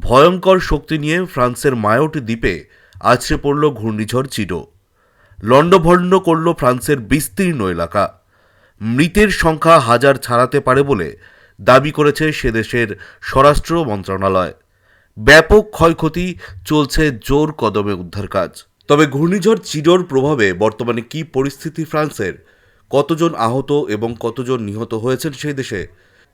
ভয়ঙ্কর শক্তি নিয়ে ফ্রান্সের মায়োট দ্বীপে আছড়ে পড়ল ঘূর্ণিঝড় চিডো। লণ্ডভণ্ড করল ফ্রান্সের বিস্তীর্ণ এলাকা। মৃতের সংখ্যা হাজার ছাড়াতে পারে বলে দাবি করেছে সে দেশের স্বরাষ্ট্র মন্ত্রণালয়। ব্যাপক ক্ষয়ক্ষতি চলছে জোর কদমে উদ্ধার কাজ তবে ঘূর্ণিঝড় চিডোর প্রভাবে বর্তমানে কি পরিস্থিতি ফ্রান্সের? কতজন আহত এবং কতজন নিহত হয়েছেন সেই দেশে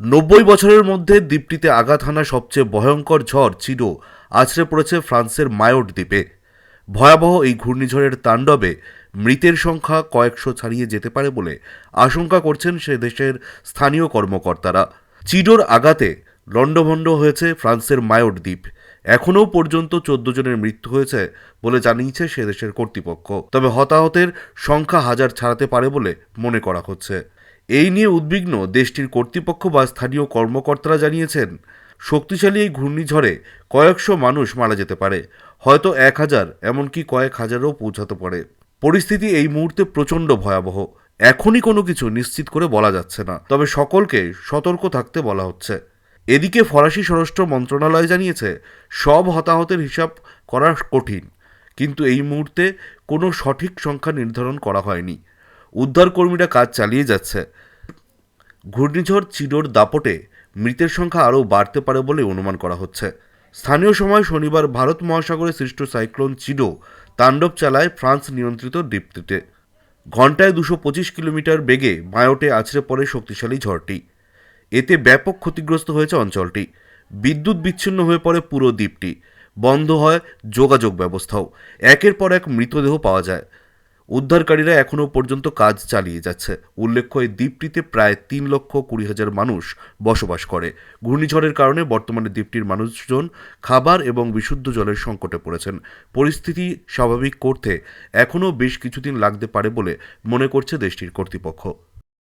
নব্বই বছরের মধ্যে দ্বীপটিতে আঘাত হানা সবচেয়ে ভয়ঙ্কর ঝড় চিডো আছড়ে পড়েছে ফ্রান্সের মায়োট দ্বীপে। ভয়াবহ এই ঘূর্ণিঝড়ের তাণ্ডবে মৃতের সংখ্যা কয়েকশো ছাড়িয়ে যেতে পারে বলে আশঙ্কা করছেন সে দেশের স্থানীয় কর্মকর্তারা। চিডোর আঘাতে লণ্ডভণ্ড হয়েছে ফ্রান্সের মায়োট দ্বীপ। এখনও পর্যন্ত চোদ্দ জনের মৃত্যু হয়েছে বলে জানিয়েছে সে দেশের কর্তৃপক্ষ। তবে হতাহতের সংখ্যা হাজার ছাড়াতে পারে বলে মনে করা হচ্ছে। এই নিয়ে উদ্বিগ্ন দেশটির কর্তৃপক্ষ বা স্থানীয় কর্মকর্তারা জানিয়েছেন, শক্তিশালী এই ঘূর্ণিঝড়ে কয়েকশো মানুষ মারা যেতে পারে, হয়তো এক হাজার, এমনকি কয়েক হাজারও পৌঁছাতে পারে। পরিস্থিতি এই মুহূর্তে প্রচণ্ড ভয়াবহ। এখনই কোনো কিছু নিশ্চিত করে বলা যাচ্ছে না, তবে সকলকে সতর্ক থাকতে বলা হচ্ছে। এদিকে ফরাসি স্বরাষ্ট্র মন্ত্রণালয় জানিয়েছে, সব হতাহতের হিসাব করা কঠিন, কিন্তু এই মুহূর্তে কোনো সঠিক সংখ্যা নির্ধারণ করা হয়নি। উদ্ধারকর্মীরা কাজ চালিয়ে যাচ্ছে। ঘূর্ণিঝড় চিডোর দাপটে মৃতের সংখ্যা আরও বাড়তে পারে বলে অনুমান করা হচ্ছে। স্থানীয় সময় শনিবার ভারত মহাসাগরে সৃষ্ট সাইক্লোন চিডো তাণ্ডব চালায় ফ্রান্স নিয়ন্ত্রিত দ্বীপটিতে ঘন্টায় দুশো পঁচিশ কিলোমিটার বেগে মায়োটে আছড়ে পড়ে শক্তিশালী ঝড়টি। এতে ব্যাপক ক্ষতিগ্রস্ত হয়েছে অঞ্চলটি। বিদ্যুৎ বিচ্ছিন্ন হয়ে পড়ে পুরো দ্বীপটি। বন্ধ হয় যোগাযোগ ব্যবস্থাও। একের পর এক মৃতদেহ পাওয়া যায়। উদ্ধারকারীরা এখনও পর্যন্ত কাজ চালিয়ে যাচ্ছে। উল্লেখ্য, এই দ্বীপটিতে প্রায় তিন লক্ষ কুড়ি হাজার মানুষ বসবাস করে। ঘূর্ণিঝড়ের কারণে বর্তমানে দ্বীপটির মানুষজন খাবার এবং বিশুদ্ধ জলের সংকটে পড়েছেন। পরিস্থিতি স্বাভাবিক করতে এখনও বেশ কিছুদিন লাগতে পারে বলে মনে করছে দেশটির কর্তৃপক্ষ।